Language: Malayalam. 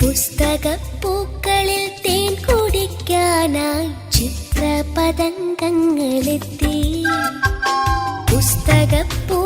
പുസ്തകപ്പൂക്കളിൽ തേൻ കുടിക്കാനായി ചിത്രപതംഗങ്ങളെത്തി പുസ്തകപ്പൂ